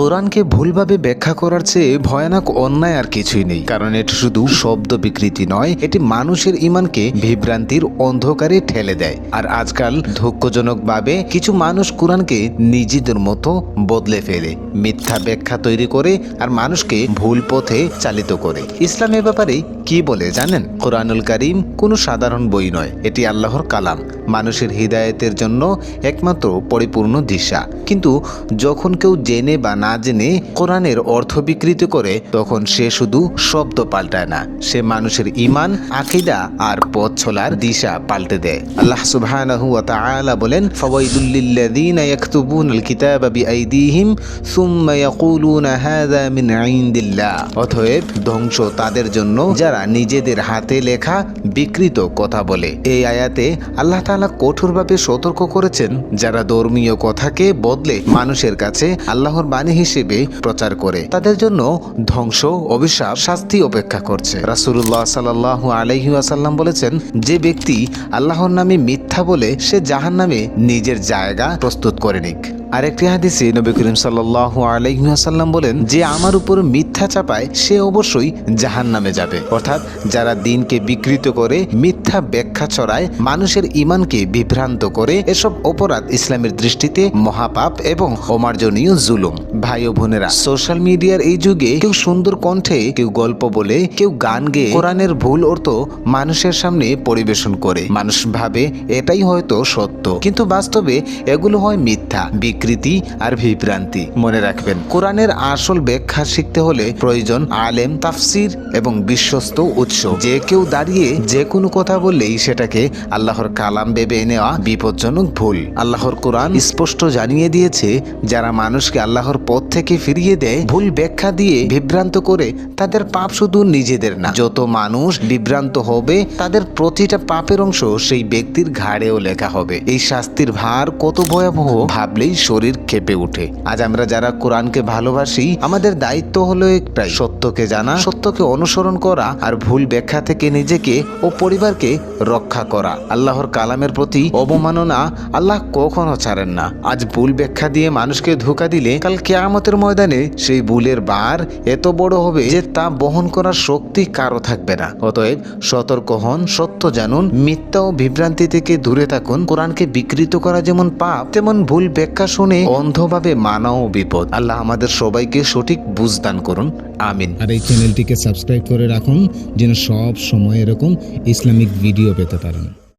কোরআনকে ভুলভাবে ব্যাখ্যা করার চেয়ে ভয়ানক অন্যায় আর কিছুই নেই। কারণ এটি শুধু শব্দ বিকৃতি নয়, এটি মানুষের ইমানকে বিভ্রান্তির অন্ধকারে ঠেলে দেয়। আর আজকাল দুঃখজনকভাবে কিছু মানুষ কোরআনকে নিজেদের মতো বদলে ফেলে, মিথ্যা ব্যাখ্যা তৈরি করে আর মানুষকে ভুল পথে চালিত করে। ইসলামের ব্যাপারে কি বলে জানেন? কোরআনুল করিম কোনো সাধারণ বই নয়, এটি আল্লাহর কালাম। মানুষের হৃদায়তের জন্য একমাত্র পরিপূর্ণ দিশা। কিন্তু যখন কেউ জেনে বা না জেনে কোরআনের অর্থ বিকৃত করে, তখন সে শুধু শব্দ পাল্টায় না, সে মানুষের ইমান আকিদা আর পথ চলার দিশা পাল্টে দেয়। আল্লাহ সুবহানাহু বলেন ফাওয়াইদুল লিল্লাযিনা ইয়াকতুবুনাল কিতাবা বিআইদিহিম অতএব ধ্বংস তাদের জন্য, যারা নিজেদের হাতে লেখা বিকৃত কথা বলে। এই আয়াতে আল্লাহ তাআলা কঠোরভাবে সতর্ক করেছেন, যারা ধর্মীয় কথাকে বদলে মানুষের কাছে আল্লাহর বাণী হিসেবে প্রচার করে। তাদের জন্য ধ্বংস, অভিশাপ, শাস্তি অপেক্ষা করছে। রাসুল্লাহ সাল আলহিউসাল্লাম বলেছেন, যে ব্যক্তি আল্লাহর নামে মিথ্যা বলে, সে জাহান নামে নিজের জায়গা প্রস্তুত করে নিক। আরেকটি হাদিসে নবী করিম সাল্লাল্লাহু আলাইহি ওয়াসাল্লাম বলেন, যে আমার উপর মিথ্যা চাপায়, সে অবশ্যই জাহান নামে যাবে। অর্থাৎ যারা দিনকে বিকৃত করে, মিথ্যা ব্যাখ্যা ছড়ায়, মানুষের ইমানকে বিভ্রান্ত করে, এসব অপরাধ ইসলামের দৃষ্টিতে মহাপাপ এবং অমার্জনীয় জুলুম। ভাই ও বোনেরা, সোশ্যাল মিডিয়ার এই যুগে কেউ সুন্দর কণ্ঠে, কেউ গল্প বলে, কেউ গান গেয়ে কোরআনের ভুল অর্থ মানুষের সামনে পরিবেশন করে। মানুষ ভাবে, এটাই হয়তো সত্য। কিন্তু বাস্তবে এগুলো হয় মিথ্যা। বিকৃতি আর বিভ্রান্তি। মনে রাখবেন, কোরআনের আসল ব্যাখ্যা শিখতে হলে প্রয়োজন আলেম, তাফসির এবং বিশ্বস্ত উৎস। যে কেউ দাঁড়িয়ে যে কোনো কথা বললেই সেটাকে আল্লাহর কালাম ভেবে নেওয়া বিপজ্জনক ভুল। আল্লাহর কোরআন স্পষ্ট জানিয়ে দিয়েছে, যারা মানুষকে আল্লাহর পথ থেকে ফিরিয়ে দেয়, ভুল ব্যাখ্যা দিয়ে বিভ্রান্ত করে, তাদের পাপ শুধু নিজেদের না। যত মানুষ বিভ্রান্ত হবে, তাদের প্রতিটা পাপের অংশ সেই ব্যক্তির ঘাড়েও লেখা হবে। এই শাস্তির ভার কত ভয়াবহ, ভাবলেই শরীর কেঁপে ওঠে। আজ আমরা যারা কোরআনকে ভালোবাসি, আমাদের দায়িত্ব হলো একটাই, সত্যকে জানা, সত্যকে অনুসরণ করা আর ভুল ব্যাখ্যা থেকে নিজেকে ও পরিবারকে রক্ষা করা। আল্লাহর কালামের প্রতি অবমাননা আল্লাহ কখনো ছাড়েন না। আজ ভুল ব্যাখ্যা দিয়ে মানুষকে ধোকা দিলে কাল কেয়ামতের ময়দানে সেই ভুলের বার এত বড় হবে যে তা বহন করার শক্তি কারও থাকবে না। অতএব সতর্ক হন, সত্য জানুন, মিথ্যা ও বিভ্রান্তি থেকে দূরে থাকুন। কোরআনকে বিকৃত করা যেমন পাপ, তেমন ভুল ব্যাখ্যা শুনে অন্ধভাবে মানাও বিপদ। আল্লাহ আমাদের সবাইকে সঠিক বুঝদান করুন। আমিন। আর এই চ্যানেলটিকে সাবস্ক্রাইব করে রাখুন, যেন সব সময় এরকম ইসলামিক ভিডিও পেতে পারেন।